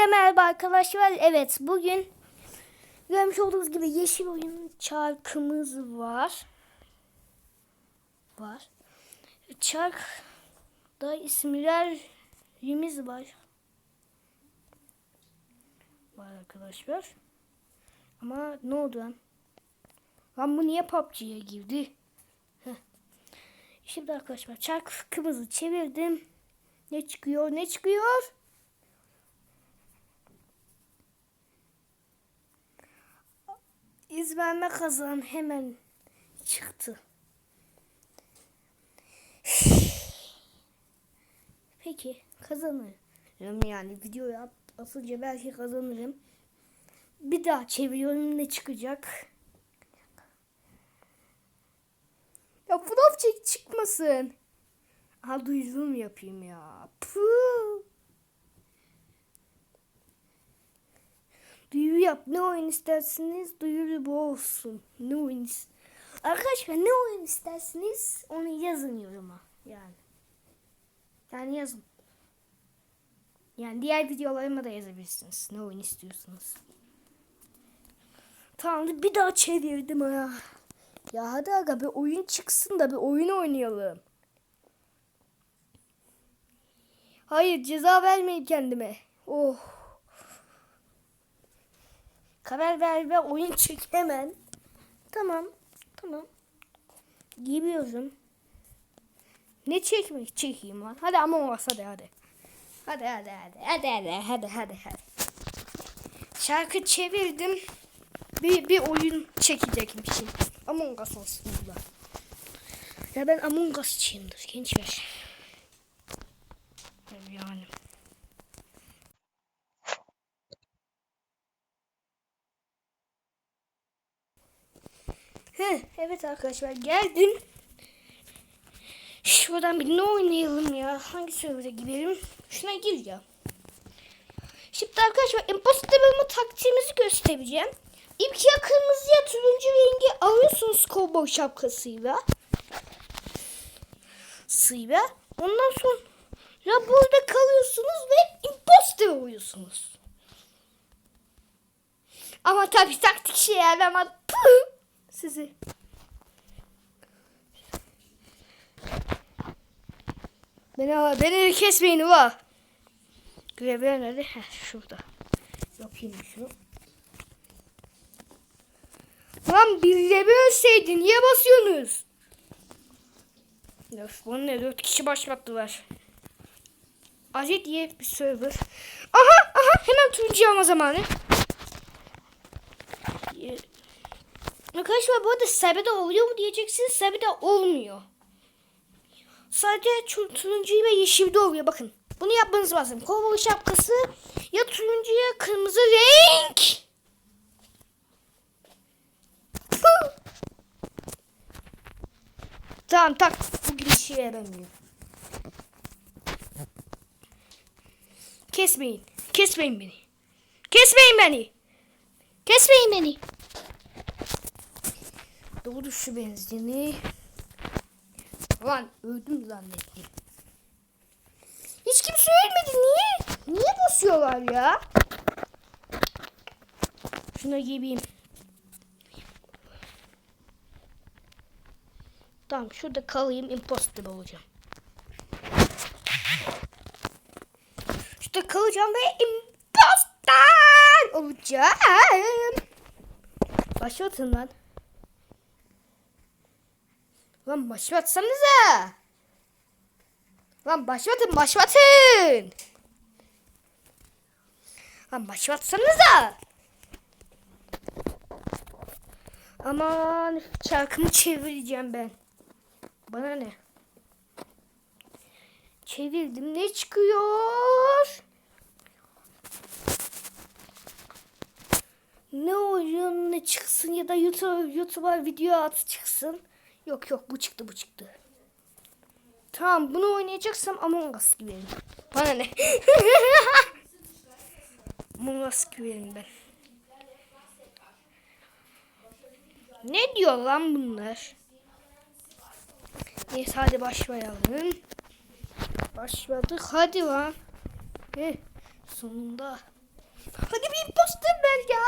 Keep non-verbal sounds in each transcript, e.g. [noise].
Hepinize merhaba arkadaşlar. Evet bugün görmüş olduğunuz gibi yeşil oyun çarkımız var. Var. Çarkda isimlerimiz var. Var arkadaşlar. Ama ne oldu lan? Lan bu niye PUBG'ye girdi? Heh. Şimdi arkadaşlar çarkımızı çevirdim. Ne çıkıyor? Ne çıkıyor? İzlenme kazan hemen çıktı. Peki kazanırım yani videoyu at, atınca belki kazanırım. Bir daha çeviriyorum ne çıkacak? Ya fotoğraf çek çıkmasın. Ha duyurum yapayım ya. Puh. Duyuru yap. Ne oyun istersiniz? Duyuru bu olsun. Ne oyun Arkadaşlar ne oyun istersiniz? Onu yazın yoruma. Yani. Yani yazın. Yani diğer videolarıma da yazabilirsiniz. Ne oyun istiyorsunuz? Tamam bir daha çevirdim ha. Ya hadi aga bir oyun çıksın da bir oyun oynayalım. Hayır ceza vermeyin kendime. Oh. Karar ver ve oyun [laughs] çek hemen. Tamam. Tamam. Giyiyorum. Ne çekmek çekeyim lan? Hadi ama olmaz hadi hadi. Hadi hadi hadi hadi hadi hadi hadi hadi. Şarkı çevirdim. Bir, bir oyun çekecekim şimdi. Among Us olsun burada. Ya ben Among Us'çıyımdır gençler. Yani. Evet arkadaşlar geldim. Şuradan bir ne oynayalım ya? Hangi server'a girelim? Şuna gir ya. Şimdi arkadaşlar impossible taktiğimizi göstereceğim. İlk ya kırmızı ya turuncu rengi alıyorsunuz kovboy şapkasıyla. Sıyla. Ondan sonra burada kalıyorsunuz ve imposter oluyorsunuz. Ama tabii taktik şey yaramaz. [laughs] Sizi. Beni, beni kesmeyin ula. Görevler nerede? Heh, şurada. Yapayım şunu. Lan bir de ölseydin niye basıyorsunuz? Öf bunu ne dört kişi başlattılar. Acet diye bir server. Aha aha hemen turuncu alma zamanı. Arkadaşlar bu arada Sabe'de oluyor mu diyeceksiniz. Sabe'de olmuyor. Sadece tu- turuncu ve yeşilde oluyor. Bakın. Bunu yapmanız lazım. Kovboy şapkası ya turuncu ya kırmızı renk. Tamam tak. Bugün işe yaramıyor. Kesmeyin. Kesmeyin beni. Kesmeyin beni. Kesmeyin beni. Doğru şu benzini. Lan öldüm zannettim. Hiç kimse ölmedi. Niye? Niye basıyorlar ya? Şuna giyeyim. Tamam şurada kalayım. Imposter olacağım. Şurada kalacağım ve imposter olacağım. Başlatın lan. Lan başlatsanıza. Lan başlatın başlatın. Lan başlatsanıza. Aman çarkımı çevireceğim ben. Bana ne? Çevirdim ne çıkıyor? Ne oyun ne çıksın ya da YouTube YouTube'a video at çıksın. Yok yok bu çıktı bu çıktı. Tamam bunu oynayacaksam Among Us girelim. Bana ne? [laughs] Among Us girelim ben. Ne diyor lan bunlar? Neyse hadi başlayalım. Başladık hadi lan. Heh, sonunda. Hadi bir imposter ver ya.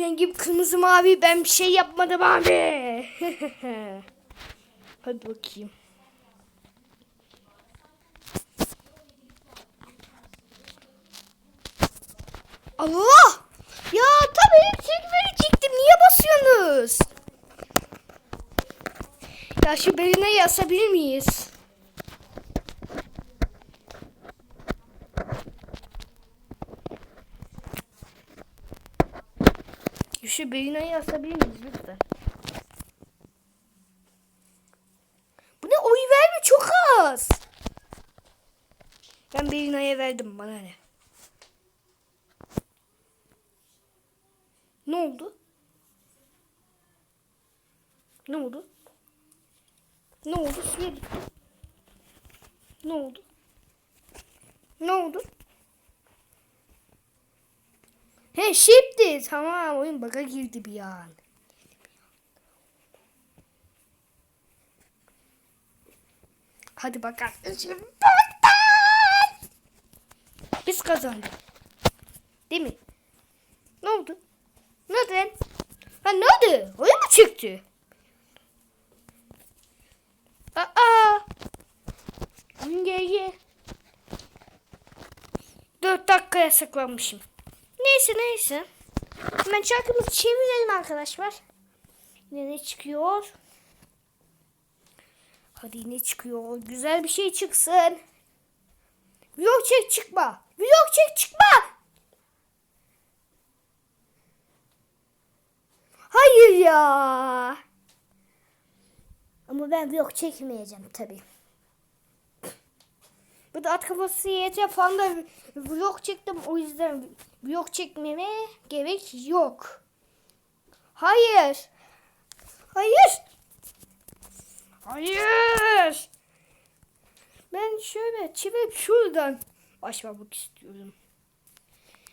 Rengim kırmızı mavi. Ben bir şey yapmadım abi. [laughs] Hadi bakayım. Allah! Ya tabii çek verecektim. Niye basıyorsunuz? Ya şu beline yasabilir miyiz? Şu beline yasabilir miyiz lütfen? Bu ne oy verme çok az. Ben Belina'ya verdim bana ne? Ne oldu? Ne oldu? Ne oldu? Suya gitti. Ne oldu? Ne oldu? He şimdi tamam oyun baka girdi bir an. Hadi bakalım. Şimdi bakalım. Biz kazandık. Değil mi? Ne oldu? Ne oldu lan? Ha ne oldu? Oyun mu çıktı? Aa! Oyun geldi. Dört dakikaya saklanmışım. Neyse. Hemen çarkımızı çevirelim arkadaşlar. Yine ne çıkıyor? Hadi ne çıkıyor? Güzel bir şey çıksın. Vlog çek çıkma. Vlog çek çıkma. Hayır ya. Ama ben vlog çekmeyeceğim tabii. Bu da at kafası yiyece falan da vlog çektim. O yüzden vlog çekmeme gerek yok. Hayır. Hayır. Hayır. Ben şöyle çevirip şuradan başlamak istiyorum.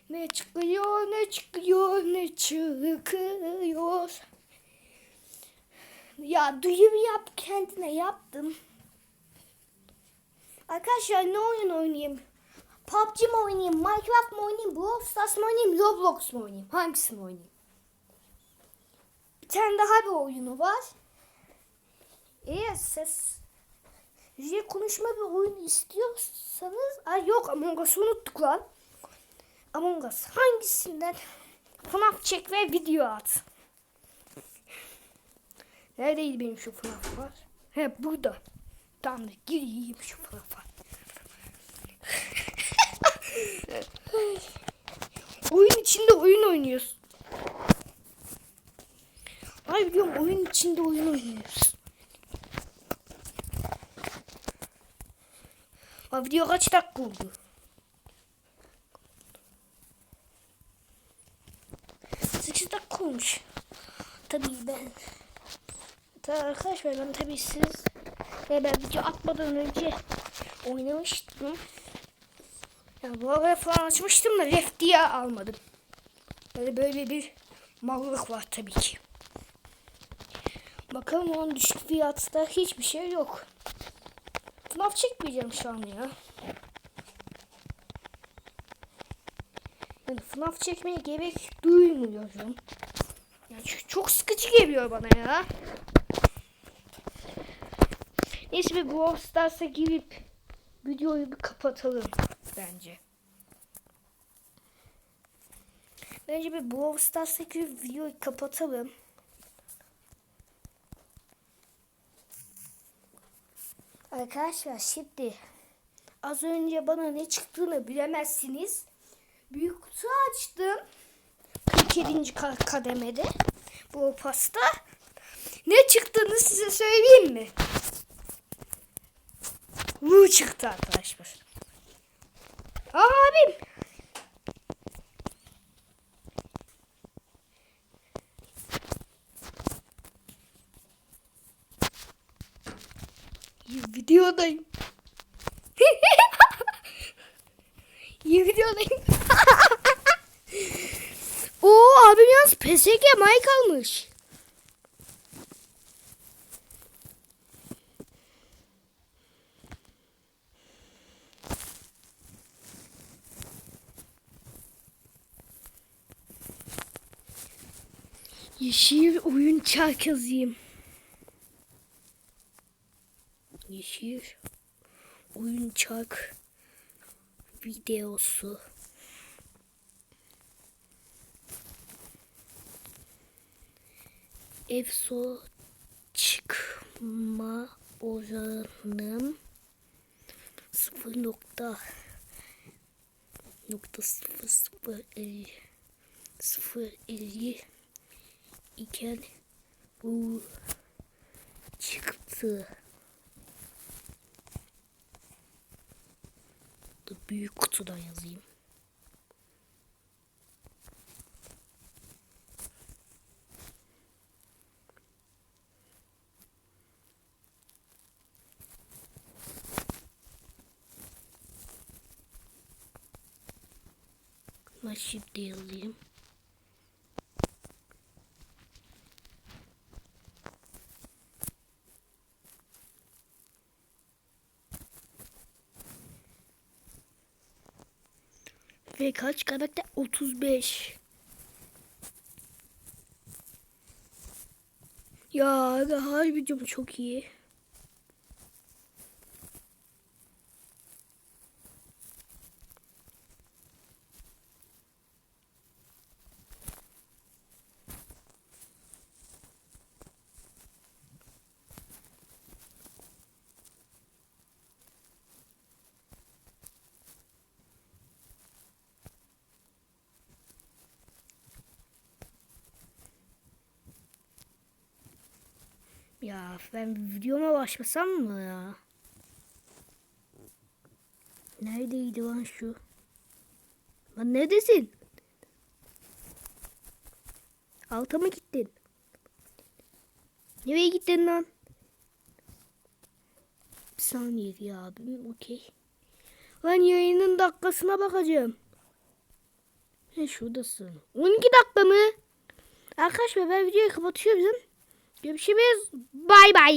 Ne çıkıyor, ne çıkıyor, ne çıkıyor. Ya duyuru yap kendine yaptım. Arkadaşlar ne oyun oynayayım? PUBG mi oynayayım? Minecraft mı oynayayım? Brawl Stars mı oynayayım? Roblox mu oynayayım? Hangisini oynayayım? Bir tane daha bir oyunu var. Eğer ses Size konuşma bir oyun istiyorsanız Ay yok Among Us'ı unuttuk lan. Among Us hangisinden FNAF çek ve video at. Neredeydi benim şu FNAF var? He burada. Tamam da gireyim şu FNAF'a. oyun içinde oyun oynuyoruz. Ay biliyorum oyun içinde oyun oynuyoruz. Ha video kaç dakika oldu? Sekiz dakika olmuş. Tabii ben. Tabii arkadaşlar ben tabii siz ve ben video atmadan önce oynamıştım. Ya bu arada falan açmıştım da ref diye almadım. Böyle böyle bir mallık var tabii ki. Bakalım onun düşük fiyatta hiçbir şey yok. FNAF çekmeyeceğim şu an ya. Yani FNAF çekmeye gerek duymuyorum. Yani çok sıkıcı geliyor bana ya. Neyse bir Brawl Stars'a girip videoyu bir kapatalım bence. Bence bir Brawl Stars'a girip videoyu kapatalım. Arkadaşlar şimdi az önce bana ne çıktığını bilemezsiniz. Büyük kutu açtım. 47. ka- kademede. Bu pasta. Ne çıktığını size söyleyeyim mi? Bu çıktı arkadaşlar. Abim. Videodayım. [laughs] Videodayım. [laughs] Oo abim yalnız PSG mic almış. Yeşil oyun çark yazayım. Yeşil oyun çark videosu. Efso çıkma oranım sıfır nokta nokta sıfır sıfır elli sıfır elli iken bu çıktı. Dur, büyük kutudan yazayım. Nasip de yazayım. Ve kaç karakter? 35. Ya her videom çok iyi. Ya ben videoma başlasam mı ya? Neredeydi lan şu? Lan neredesin? Alta mı gittin? Nereye gittin lan? Bir saniye ya abim okey. Lan yayının dakikasına bakacağım. He şuradasın. 12 dakika mı? Arkadaşlar ben videoyu kapatıyorum. Görüşürüz. Bay bay.